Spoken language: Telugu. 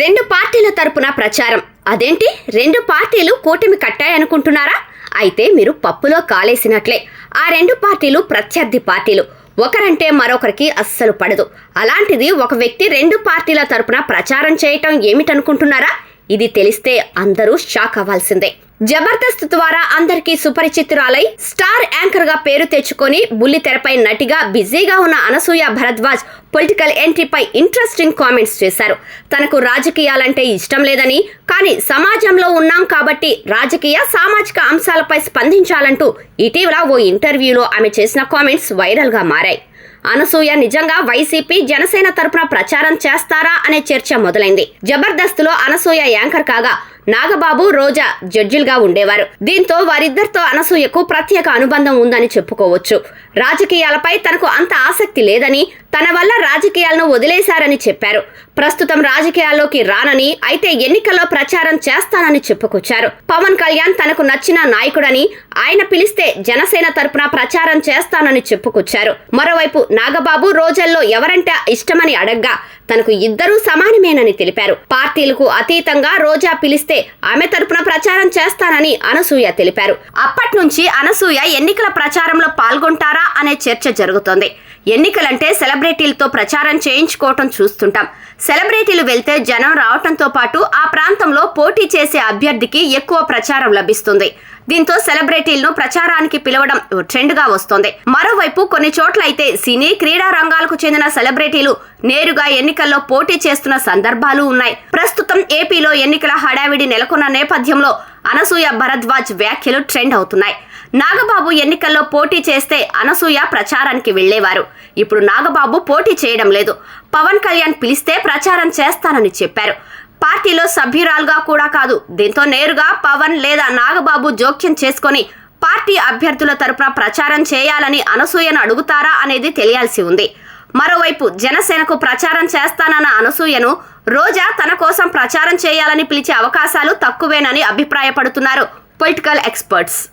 రెండు పార్టీల తరపున ప్రచారం. అదేంటి? రెండు పార్టీలు కూటమి కట్టాయనుకుంటున్నారా? అయితే మీరు పప్పులో కాలేసినట్లే. ఆ రెండు పార్టీలు ప్రత్యర్థి పార్టీలు. ఒకరంటే మరొకరికి అస్సలు పడదు. అలాంటిది ఒక వ్యక్తి రెండు పార్టీల తరపున ప్రచారం చేయటం ఏమిటనుకుంటున్నారా? ఇది తెలిస్తే అందరూ షాక్ అవ్వాల్సిందే. జబర్దస్త్ ద్వారా అందరికీ సుపరిచితురాలై స్టార్ యాంకర్గా పేరు తెచ్చుకొని బుల్లి తెరపై నటిగా బిజీగా ఉన్న అనసూయ భరద్వాజ్ పొలిటికల్ ఎంట్రీపై ఇంట్రెస్టింగ్ కామెంట్స్ చేశారు. తనకు రాజకీయాలంటే ఇష్టం లేదని కానీ సమాజంలో ఉన్నాం కాబట్టి రాజకీయ సామాజిక అంశాలపై స్పందించాలంటూ ఇటీవల ఓ ఇంటర్వ్యూలో ఆమె చేసిన కామెంట్స్ వైరల్గా మారాయి. అనసూయ నిజంగా వైసీపీ జనసేన తరపున ప్రచారం చేస్తారా అనే చర్చ మొదలైంది. జబర్దస్త్లో అనసూయ యాంకర్ కాగా నాగబాబు రోజా జడ్జిలుగా ఉండేవారు. దీంతో వారిద్దరితో అనసూయకు ప్రత్యేక అనుబంధం ఉందని చెప్పుకోవచ్చు. రాజకీయాలపై తనకు అంత ఆసక్తి లేదని తన వల్ల రాజకీయాలను వదిలేశారని చెప్పారు. ప్రస్తుతం రాజకీయాల్లోకి రానని అయితే ఎన్నికల్లో ప్రచారం చేస్తానని చెప్పుకొచ్చారు. పవన్ కళ్యాణ్ తనకు నచ్చిన నాయకుడని ఆయన పిలిస్తే జనసేన తరపున ప్రచారం చేస్తానని చెప్పుకొచ్చారు. మరోవైపు నాగబాబు రోజల్లో ఎవరంటే ఇష్టమని అడగ్గా తనకు ఇద్దరూ సమానమేనని తెలిపారు. పార్టీలకు అతీతంగా రోజా పిలిస్తే ఆమె తరపున ప్రచారం చేస్తానని అనసూయ తెలిపారు. అప్పటి నుంచి అనసూయ ఎన్నికల ప్రచారంలో పాల్గొంటారా అనే చర్చ జరుగుతోంది. ఎన్నికలంటే సెలబ్రిటీలతో ప్రచారం చేయించుకోవటం చూస్తుంటాం. సెలబ్రిటీలు వెళ్తే జనం రావటంతో పాటు ఆ ప్రాంతంలో పోటీ చేసే అభ్యర్థికి ఎక్కువ ప్రచారం లభిస్తుంది. దీంతో సెలబ్రిటీలను ప్రచారానికి పిలవడం ట్రెండ్గా వస్తోంది. మరోవైపు కొన్ని చోట్ల అయితే సినీ క్రీడా రంగాలకు చెందిన సెలబ్రిటీలు నేరుగా ఎన్నికల్లో పోటీ చేస్తున్న సందర్భాలు ఉన్నాయి. ప్రస్తుతం ఏపీలో ఎన్నికల హడావిడి నెలకొన్న నేపథ్యంలో అనసూయ భరద్వాజ్ వ్యాఖ్యలు ట్రెండ్ అవుతున్నాయి. నాగబాబు ఎన్నికల్లో పోటీ చేస్తే అనసూయ ప్రచారానికి వెళ్ళేవారు ఇప్పుడు నాగబాబు పోటీ చేయడం లేదు. పవన్ కళ్యాణ్ పిలిస్తే ప్రచారం చేస్తానని చెప్పారు. పార్టీలో సభ్యురాలుగా కూడా కాదు దీంతో నేరుగా పవన్ లేదా నాగబాబు జోక్యం చేసుకొని పార్టీ అభ్యర్థుల తరపున ప్రచారం చేయాలని అనసూయను అడుగుతారా అనేది తెలియాల్సి ఉంది. మరోవైపు జనసేనకు ప్రచారం చేస్తానన్న అనసూయను రోజా తన కోసం ప్రచారం చేయాలని పిలిచే అవకాశాలు తక్కువేనని అభిప్రాయపడుతున్నారు పొలిటికల్ ఎక్స్పర్ట్స్.